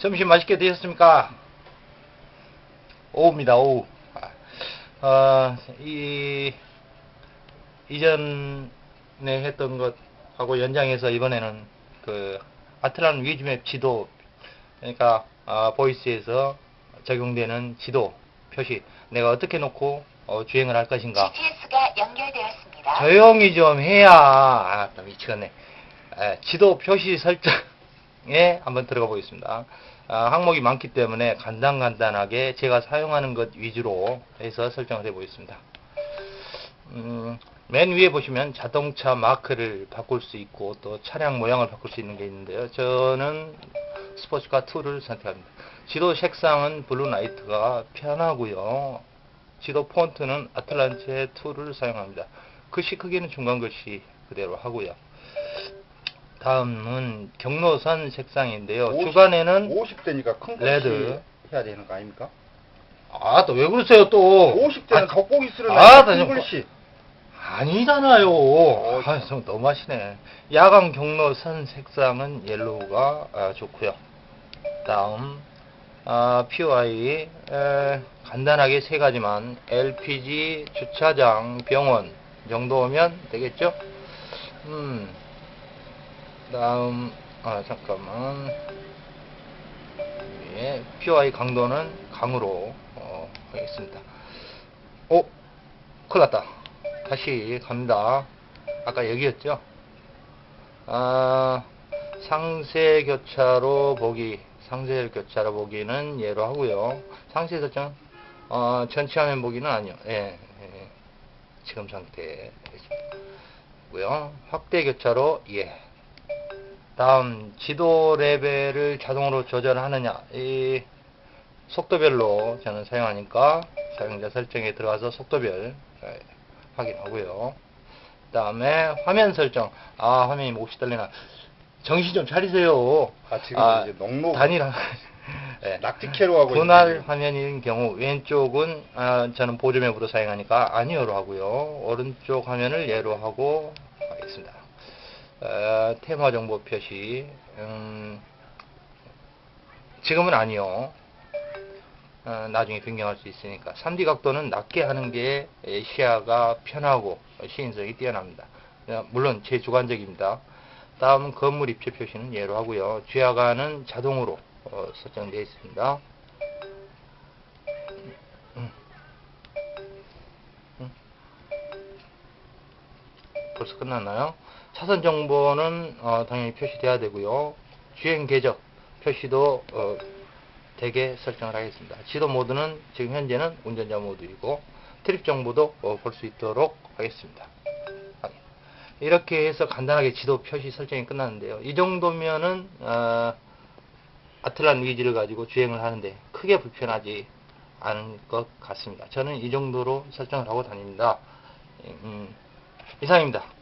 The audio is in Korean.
점심 맛있게 드셨습니까? 오후입니다, 오후. 아, 어, 이, 이전에 했던 것하고 연장해서 이번에는 그, 아틀란 위즈맵 지도, 그러니까, 아, 보이스에서 적용되는 지도 표시, 내가 어떻게 놓고 어, 주행을 할 것인가. GPS가 연결되었습니다. 조용히 좀 해야, 아, 나 미치겠네. 에, 지도 표시 설정 에 한번 들어가 보겠습니다. 아, 항목이 많기 때문에 간단간단하게 제가 사용하는 것 위주로 해서 설정을 해 보겠습니다. 음, 맨 위에 보시면 자동차 마크를 바꿀 수 있고 또 차량 모양을 바꿀 수 있는 게 있는데요. 저는 스포츠카 2를 선택합니다. 지도 색상은 블루 나이트가 편하고요. 지도 폰트는 아틀란체 2를 사용합니다. 글씨 크기는 중간 글씨 그대로 하고요. 다음은 경로선 색상인데요. 50, 주간에는 50대니까 큰 레드. 해야 되는 거 아닙니까? 아 또 왜 그러세요 또? 50대는 아, 돋보기 아, 쓰려면 나큰 좀- 글씨. 아니잖아요. 아, 좀 너무하시네. 야간 경로선 색상은 옐로우가 아, 좋고요. 다음 아, POI 에, 간단하게 세 가지만 LPG, 주차장, 병원 정도면 되겠죠? 음. 다음 아 잠깐만 예, POI 강도는 강으로 어, 하겠습니다. 오, 큰일 났다. 다시 갑니다. 아까 여기였죠? 아, 상세 교차로 보기, 상세 교차로 보기는 예로 하고요. 상세 설정, 어, 전체 화면 보기는 아니요. 예, 예, 지금 상태고요. 확대 교차로 예. 다음 지도 레벨을 자동으로 조절하느냐 이 속도별로 저는 사용하니까 사용자 설정에 들어가서 속도별 예, 확인하고요. 그 다음에 화면 설정. 아, 화면이 몹시 떨리나. 정신 좀 차리세요. 아, 지금 이제 녹록 단일화. 예. 낙티캐로 하고 분할. 화면인 경우 왼쪽은 아, 저는 보조맵으로 사용하니까 아니어로 하고요. 오른쪽 화면을 예로 하고 하겠습니다. 어, 테마 정보 표시. 음, 지금은 아니요. 어, 나중에 변경할 수 있으니까 3D 각도는 낮게 하는 게 에, 시야가 편하고 시인성이 뛰어납니다. 어, 물론 제 주관적입니다. 다음은 건물 입체 표시는 예로 하고요. 주야가는 자동으로 어, 설정되어 있습니다. 벌써 끝났나요? 차선 정보는 어, 당연히 표시돼야 되고요. 주행 궤적 표시도 어, 되게 설정을 하겠습니다. 지도 모드는 지금 현재는 운전자 모드이고 트립 정보도 어, 볼수 있도록 하겠습니다. 확인. 이렇게 해서 간단하게 지도 표시 설정이 끝났는데요. 이 정도면은 어, 아틀란 위지를 가지고 주행을 하는데 크게 불편하지 않은 것 같습니다. 저는 이 정도로 설정을 하고 다닙니다. 음, 이상입니다.